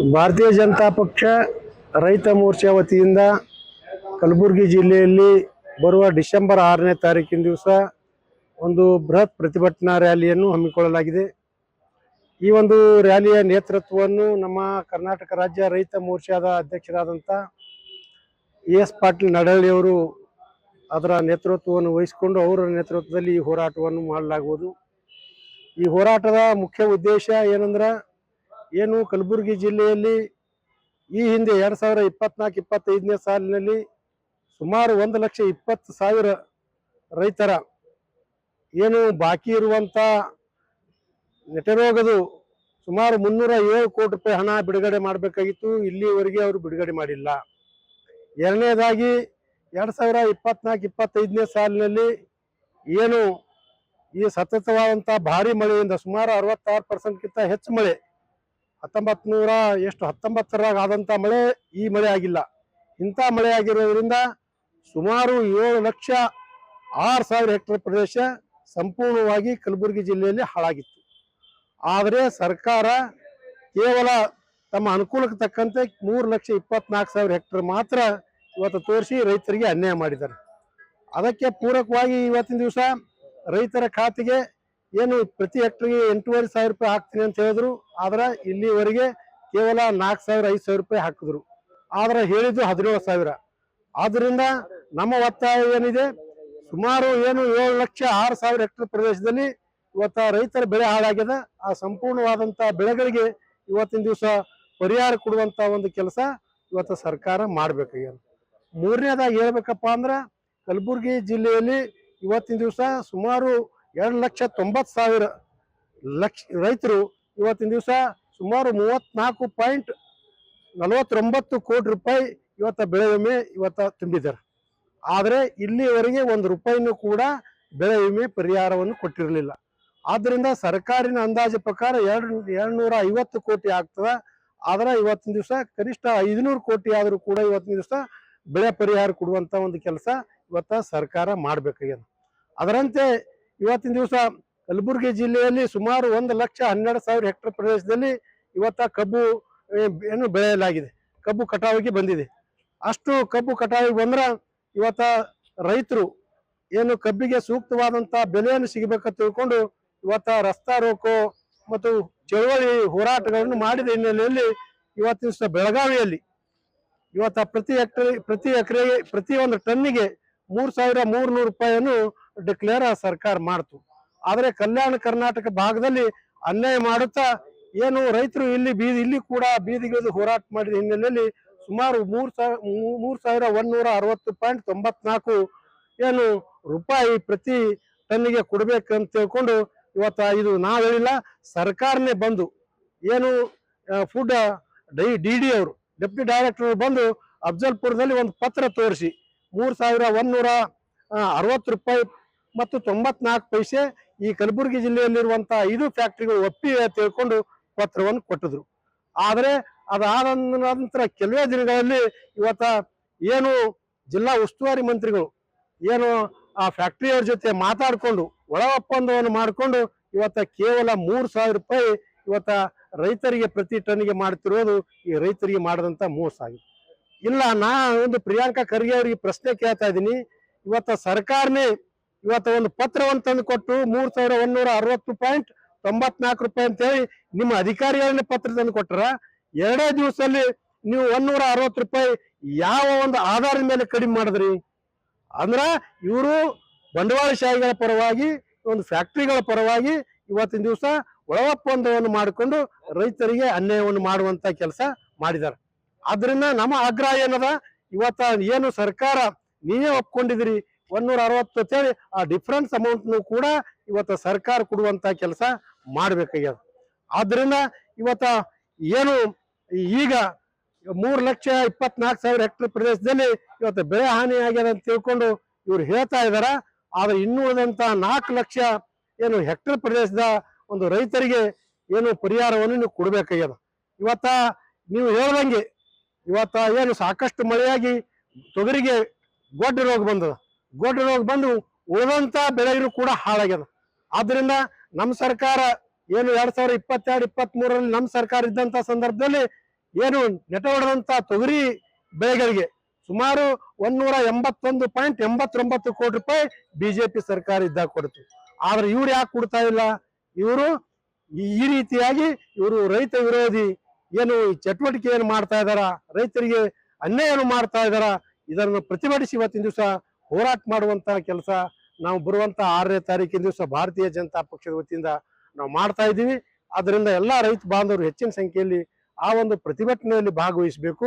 ಭಾರತೀಯ ಜನತಾ ಪಕ್ಷ ರೈತ ಮೋರ್ಚಾ ವತಿಯಿಂದ ಕಲಬುರಗಿ ಜಿಲ್ಲೆಯಲ್ಲಿ ಬರುವ ಡಿಸೆಂಬರ್ ಆರನೇ ತಾರೀಕಿನ ದಿವಸ ಒಂದು ಬೃಹತ್ ಪ್ರತಿಭಟನಾ ರ್ಯಾಲಿಯನ್ನು ಹಮ್ಮಿಕೊಳ್ಳಲಾಗಿದೆ. ಈ ಒಂದು ರ್ಯಾಲಿಯ ನೇತೃತ್ವವನ್ನು ನಮ್ಮ ಕರ್ನಾಟಕ ರಾಜ್ಯ ರೈತ ಮೋರ್ಚಾದ ಅಧ್ಯಕ್ಷರಾದಂಥ ಎಸ್ ಪಾಟೀಲ್ ನಡಳ್ಳಿಯವರು ಅದರ ನೇತೃತ್ವವನ್ನು ವಹಿಸಿಕೊಂಡು ಅವರ ನೇತೃತ್ವದಲ್ಲಿ ಈ ಹೋರಾಟವನ್ನು ಮಾಡಲಾಗುವುದು. ಈ ಹೋರಾಟದ ಮುಖ್ಯ ಉದ್ದೇಶ ಏನಂದ್ರೆ ಏನು ಕಲಬುರಗಿ ಜಿಲ್ಲೆಯಲ್ಲಿ ಈ ಹಿಂದೆ ಎರಡು ಸಾವಿರ ಇಪ್ಪತ್ನಾಲ್ಕು, ಇಪ್ಪತ್ತೈದನೇ ಸಾಲಿನಲ್ಲಿ ಸುಮಾರು ಒಂದು ಲಕ್ಷ ಇಪ್ಪತ್ತು ಸಾವಿರ ರೈತರ ಏನು ಬಾಕಿ ಇರುವಂಥ ನೆಟರೋಗದು ಸುಮಾರು ಮುನ್ನೂರ ಏಳು ಕೋಟಿ ರೂಪಾಯಿ ಹಣ ಬಿಡುಗಡೆ ಮಾಡಬೇಕಾಗಿತ್ತು. ಇಲ್ಲಿವರೆಗೆ ಅವರು ಬಿಡುಗಡೆ ಮಾಡಿಲ್ಲ. ಎರಡನೇದಾಗಿ ಎರಡು ಸಾವಿರ ಇಪ್ಪತ್ನಾಲ್ಕು, ಇಪ್ಪತ್ತೈದನೇ ಸಾಲಿನಲ್ಲಿ ಏನು ಈ ಸತತವಾದಂಥ ಭಾರಿ ಮಳೆಯಿಂದ ಸುಮಾರು ಅರವತ್ತಾರು ಪರ್ಸೆಂಟ್ಗಿಂತ ಹೆಚ್ಚು ಮಳೆ ಹತ್ತೊಂಬತ್ತು ನೂರ ಎಷ್ಟು ಹತ್ತೊಂಬತ್ತರಾಗ ಆದಂಥ ಮಳೆ ಈ ಮಳೆ ಆಗಿಲ್ಲ. ಇಂಥ ಮಳೆ ಆಗಿರೋದ್ರಿಂದ ಸುಮಾರು ಏಳು ಲಕ್ಷ ಆರು ಸಾವಿರ ಹೆಕ್ಟೇರ್ ಪ್ರದೇಶ ಸಂಪೂರ್ಣವಾಗಿ ಕಲಬುರಗಿ ಜಿಲ್ಲೆಯಲ್ಲಿ ಹಾಳಾಗಿತ್ತು. ಆದರೆ ಸರ್ಕಾರ ಕೇವಲ ತಮ್ಮ ಅನುಕೂಲಕ್ಕೆ ತಕ್ಕಂತೆ ಮೂರು ಲಕ್ಷ ಇಪ್ಪತ್ನಾಲ್ಕು ಸಾವಿರ ಹೆಕ್ಟೇರ್ ಮಾತ್ರ ಇವತ್ತು ತೋರಿಸಿ ರೈತರಿಗೆ ಅನ್ಯಾಯ ಮಾಡಿದ್ದಾರೆ. ಅದಕ್ಕೆ ಪೂರಕವಾಗಿ ಇವತ್ತಿನ ದಿವಸ ರೈತರ ಖಾತೆಗೆ ಏನು ಪ್ರತಿ ಹೆಕ್ಟರ್ಗೆ ಎಂಟೂವರೆ ಸಾವಿರ ರೂಪಾಯಿ ಹಾಕ್ತೀನಿ ಅಂತ ಹೇಳಿದ್ರು. ಆದ್ರೆ ಇಲ್ಲಿವರೆಗೆ ಕೇವಲ ನಾಲ್ಕು ಸಾವಿರ, ಐದು ಸಾವಿರ ರೂಪಾಯಿ ಹಾಕಿದ್ರು. ಆದ್ರೆ ಹೇಳಿದ್ದು ಹದಿನೇಳು ಸಾವಿರ. ಆದ್ರಿಂದ ನಮ್ಮ ಒತ್ತಾಯ ಏನಿದೆ, ಸುಮಾರು ಏನು ಏಳು ಲಕ್ಷ ಆರು ಸಾವಿರ ಹೆಕ್ಟರ್ ಪ್ರದೇಶದಲ್ಲಿ ಇವತ್ತ ರೈತರ ಬೆಳೆ ಹಾಳಾಗಿದೆ. ಆ ಸಂಪೂರ್ಣವಾದಂತ ಬೆಳೆಗಳಿಗೆ ಇವತ್ತಿನ ದಿವಸ ಪರಿಹಾರ ಕೊಡುವಂತ ಒಂದು ಕೆಲಸ ಇವತ್ತು ಸರ್ಕಾರ ಮಾಡ್ಬೇಕಾಗ್ಯದ. ಮೂರನೇದಾಗಿ ಹೇಳ್ಬೇಕಪ್ಪ ಅಂದ್ರೆ ಕಲಬುರಗಿ ಜಿಲ್ಲೆಯಲ್ಲಿ ಇವತ್ತಿನ ದಿವಸ ಸುಮಾರು ಎರಡು ಲಕ್ಷ ತೊಂಬತ್ತು ಸಾವಿರ ಲಕ್ಷ ರೈತರು ಇವತ್ತಿನ ದಿವಸ ಸುಮಾರು ಮೂವತ್ನಾಲ್ಕು ಪಾಯಿಂಟ್ ನಲವತ್ತೊಂಬತ್ತು ಕೋಟಿ ರೂಪಾಯಿ ಇವತ್ತ ಬೆಳೆ ವಿಮೆ ಇವತ್ತ ತುಂಬಿದ್ದಾರೆ. ಆದರೆ ಇಲ್ಲಿವರೆಗೆ ಒಂದು ರೂಪಾಯಿನೂ ಕೂಡ ಬೆಳೆ ವಿಮೆ ಪರಿಹಾರವನ್ನು ಕೊಟ್ಟಿರಲಿಲ್ಲ. ಆದ್ದರಿಂದ ಸರ್ಕಾರಿನ ಅಂದಾಜು ಪ್ರಕಾರ ಎರಡು, ಎರಡ್ನೂರ ಐವತ್ತು ಕೋಟಿ ಆಗ್ತದೆ. ಆದರೆ ಇವತ್ತಿನ ದಿವಸ ಕನಿಷ್ಠ ಐದುನೂರು ಕೋಟಿ ಆದರೂ ಕೂಡ ಇವತ್ತಿನ ದಿವಸ ಬೆಳೆ ಪರಿಹಾರ ಕೊಡುವಂಥ ಒಂದು ಕೆಲಸ ಇವತ್ತ ಸರ್ಕಾರ ಮಾಡ್ಬೇಕಾಗ್ಯದ. ಅದರಂತೆ ಇವತ್ತಿನ ದಿವಸ ಕಲಬುರಗಿ ಜಿಲ್ಲೆಯಲ್ಲಿ ಸುಮಾರು ಒಂದು ಲಕ್ಷ ಹನ್ನೆರಡು ಸಾವಿರ ಹೆಕ್ಟರ್ ಪ್ರದೇಶದಲ್ಲಿ ಇವತ್ತ ಕಬ್ಬು ಏನು ಬೆಳೆಯಲಾಗಿದೆ. ಕಬ್ಬು ಕಟಾವಿಗೆ ಬಂದಿದೆ. ಅಷ್ಟು ಕಬ್ಬು ಕಟಾವಿಗೆ ಬಂದ್ರೆ ಇವತ್ತ ರೈತರು ಏನು ಕಬ್ಬಿಗೆ ಸೂಕ್ತವಾದಂತ ಬೆಲೆಯನ್ನು ಸಿಗಬೇಕಂತ ತಿಳ್ಕೊಂಡು ಇವತ್ತ ರಸ್ತಾ ರೋಕೋ ಮತ್ತು ಚಳವಳಿ ಹೋರಾಟಗಳನ್ನು ಮಾಡಿದ ಹಿನ್ನೆಲೆಯಲ್ಲಿ ಇವತ್ತಿನ ಬೆಳಗಾವಿಯಲ್ಲಿ ಇವತ್ತ ಪ್ರತಿ ಹೆಕ್ಟರ್ ಪ್ರತಿ ಎಕರೆಗೆ ಪ್ರತಿ ಒಂದು ಟನ್ನಿಗೆ ಮೂರ್ ಸಾವಿರ ಮೂರ್ ನೂರು ರೂಪಾಯಿಯನ್ನು ಡಿಕ್ಲೇರ್ ಸರ್ಕಾರ ಮಾಡ್ತು. ಆದರೆ ಕಲ್ಯಾಣ ಕರ್ನಾಟಕ ಭಾಗದಲ್ಲಿ ಅನ್ಯಾಯ ಮಾಡುತ್ತಾ ಏನು ರೈತರು ಇಲ್ಲಿ ಬೀದಿ, ಇಲ್ಲಿ ಕೂಡ ಬೀದಿಗಿಳಿದು ಹೋರಾಟ ಮಾಡಿದ ಹಿನ್ನೆಲೆಯಲ್ಲಿ ಸುಮಾರು ಮೂರ್ ಸಾವಿರ ಮೂರ್ ಸಾವಿರ ಒಂದೂರ ಅರವತ್ತು ಪಾಯಿಂಟ್ ತೊಂಬತ್ನಾಲ್ಕು ಏನು ರೂಪಾಯಿ ಪ್ರತಿ ಟನ್ನಿಗೆ ಕೊಡ್ಬೇಕಂತ ಹೇಳ್ಕೊಂಡು ಇವತ್ತ ಇದು ನಾವು ಹೇಳಿಲ್ಲ, ಸರ್ಕಾರನೇ ಬಂದು ಏನು ಫುಡ್ ಡೈ, ಡಿ ಡಿ ಅವರು, ಡೆಪ್ಟಿ ಡೈರೆಕ್ಟರ್ ಬಂದು ಅಫ್ಜಲ್ಪುರದಲ್ಲಿ ಒಂದು ಪತ್ರ ತೋರಿಸಿ, ಮೂರು ಸಾವಿರ ಒಂದೂರ ಅರವತ್ತು ರೂಪಾಯಿ ಮತ್ತು ತೊಂಬತ್ನಾಲ್ಕು ಪೈಸೆ ಈ ಕಲಬುರಗಿ ಜಿಲ್ಲೆಯಲ್ಲಿರುವಂತಹ ಐದು ಫ್ಯಾಕ್ಟರಿಗಳು ಒಪ್ಪಿ ತಿಳ್ಕೊಂಡು ಪತ್ರವನ್ನು ಕೊಟ್ಟಿದ್ರು. ಆದರೆ ಅದಾದ ನಂತರ ಕೆಲವೇ ದಿನಗಳಲ್ಲಿ ಇವತ್ತ ಏನು ಜಿಲ್ಲಾ ಉಸ್ತುವಾರಿ ಮಂತ್ರಿಗಳು ಏನು ಆ ಫ್ಯಾಕ್ಟ್ರಿಯವ್ರ ಜೊತೆ ಮಾತಾಡಿಕೊಂಡು ಒಳ ಒಪ್ಪಂದವನ್ನು ಮಾಡಿಕೊಂಡು ಇವತ್ತ ಕೇವಲ ಮೂರು ಸಾವಿರ ರೂಪಾಯಿ ಇವತ್ತ ರೈತರಿಗೆ ಪ್ರತಿ ಟನ್ನಿಗೆ ಮಾಡ್ತಿರೋದು ಈ ರೈತರಿಗೆ ಮಾಡದಂತ ಮೋಸ ಆಗಿದೆ. ಇಲ್ಲ, ನಾ ಒಂದು ಪ್ರಿಯಾಂಕಾ ಖರ್ಗೆ ಅವರಿಗೆ ಪ್ರಶ್ನೆ ಕೇಳ್ತಾ ಇದ್ದೀನಿ. ಇವತ್ತ ಸರ್ಕಾರನೇ ಇವತ್ತ ಒಂದು ಪತ್ರವನ್ನು ತಂದು ಕೊಟ್ಟು ಮೂರ್ ಸಾವಿರ ಒಂದೂರ ಅರವತ್ತು ಪಾಯಿಂಟ್ ತೊಂಬತ್ನಾಲ್ಕು ರೂಪಾಯಿ ಅಂತೇಳಿ ನಿಮ್ಮ ಅಧಿಕಾರಿಗಳನ್ನ ಪತ್ರ ತಂದು ಕೊಟ್ಟರ. ಎರಡೇ ದಿವಸದಲ್ಲಿ ನೀವು ಒಂದೂರ ಅರವತ್ತು ರೂಪಾಯಿ ಯಾವ ಒಂದು ಆಧಾರದ ಮೇಲೆ ಕಡಿಮೆ ಮಾಡಿದ್ರಿ? ಅಂದ್ರ ಇವರು ಬಂಡವಾಳಶಾಹಿಗಳ ಪರವಾಗಿ, ಒಂದು ಫ್ಯಾಕ್ಟ್ರಿಗಳ ಪರವಾಗಿ ಇವತ್ತಿನ ದಿವಸ ಒಳ ಒಪ್ಪಂದವನ್ನು ಮಾಡಿಕೊಂಡು ರೈತರಿಗೆ ಅನ್ಯಾಯವನ್ನು ಮಾಡುವಂತ ಕೆಲಸ ಮಾಡಿದ್ದಾರೆ ಆದ್ರಿಂದ ನಮ್ಮ ಆಗ್ರಹ ಏನದ? ಇವತ್ತ ಏನು ಸರ್ಕಾರ ನೀವೇ ಒಪ್ಕೊಂಡಿದಿರಿ ಒಂದೂರ ಅರವತ್ತು ಅಂತೇಳಿ ಆ ಡಿಫ್ರೆನ್ಸ್ ಅಮೌಂಟ್ ಕೂಡ ಇವತ್ತು ಸರ್ಕಾರ ಕೊಡುವಂತ ಕೆಲಸ ಮಾಡ್ಬೇಕಾಗ್ಯದ. ಆದ್ರಿಂದ ಇವತ್ತ ಏನು ಈಗ ಮೂರು ಲಕ್ಷ ಇಪ್ಪತ್ನಾಲ್ಕು ಸಾವಿರ ಹೆಕ್ಟರ್ ಪ್ರದೇಶದಲ್ಲಿ ಇವತ್ತು ಬೆಳೆ ಹಾನಿ ಆಗ್ಯದ ಅಂತ ತಿಳ್ಕೊಂಡು ಇವ್ರು ಹೇಳ್ತಾ ಇದಾರ. ಆದ್ರೆ ಇನ್ನೂ ಉಳಿದಂತ ನಾಲ್ಕು ಲಕ್ಷ ಏನು ಹೆಕ್ಟರ್ ಪ್ರದೇಶದ ಒಂದು ರೈತರಿಗೆ ಏನು ಪರಿಹಾರವನ್ನು ನೀವು ಕೊಡ್ಬೇಕಾಗ್ಯದ. ಇವತ್ತ ನೀವು ಹೇಳ್ದಂಗೆ ಇವತ್ತ ಏನು ಸಾಕಷ್ಟು ಮಳೆಯಾಗಿ ತೊಗರಿಗೆ ಗೊಡ್ಡ ರೋಗ ಬಂದದ. ಗೊಡ್ಡ ರೋಗ ಬಂದು ಉಳಿದಂತ ಬೆಳೆಗಳು ಕೂಡ ಹಾಳಾಗ್ಯದ. ಆದ್ರಿಂದ ನಮ್ಮ ಸರ್ಕಾರ ಏನು ಎರಡ್ ಸಾವಿರದ ಇಪ್ಪತ್ತೆರಡು ಇಪ್ಪತ್ತ್ ಮೂರರಲ್ಲಿ ನಮ್ಮ ಸರ್ಕಾರ ಇದ್ದಂತ ಸಂದರ್ಭದಲ್ಲಿ ಏನು ನೆಟ ಹೊಡೆದಂತ ತೊಗರಿ ಬೆಳೆಗಳಿಗೆ ಸುಮಾರು ಒಂದೂರ ಎಂಬತ್ತೊಂದು ಪಾಯಿಂಟ್ ಎಂಬತ್ತೊಂಬತ್ತು ಕೋಟಿ ರೂಪಾಯಿ ಬಿಜೆಪಿ ಸರ್ಕಾರ ಇದ್ದಾಗ ಕೊಡ್ತು ಆದ್ರೆ ಇವ್ರು ಯಾಕೆ ಕೊಡ್ತಾ ಇಲ್ಲ? ಇವರು ಈ ರೀತಿಯಾಗಿ ಇವರು ರೈತ ವಿರೋಧಿ ಏನು ಚಟುವಟಿಕೆ ಏನು ಮಾಡ್ತಾ ಇದಾರ ರೈತರಿಗೆ ಅನ್ಯಾಯ ಮಾಡ್ತಾ ಇದಾರ ಇದನ್ನು ಪ್ರತಿಭಟಿಸಿ ಇವತ್ತಿನ ದಿವಸ ಹೋರಾಟ ಮಾಡುವಂತ ಕೆಲಸ ನಾವು ಬರುವಂತ ಆರನೇ ತಾರೀಕಿನ ದಿವಸ ಭಾರತೀಯ ಜನತಾ ಪಕ್ಷದ ವತಿಯಿಂದ ನಾವು ಮಾಡ್ತಾ ಇದ್ದೀವಿ. ಅದರಿಂದ ಎಲ್ಲಾ ರೈತ ಬಾಂಧವರು ಹೆಚ್ಚಿನ ಸಂಖ್ಯೆಯಲ್ಲಿ ಆ ಒಂದು ಪ್ರತಿಭಟನೆಯಲ್ಲಿ ಭಾಗವಹಿಸಬೇಕು.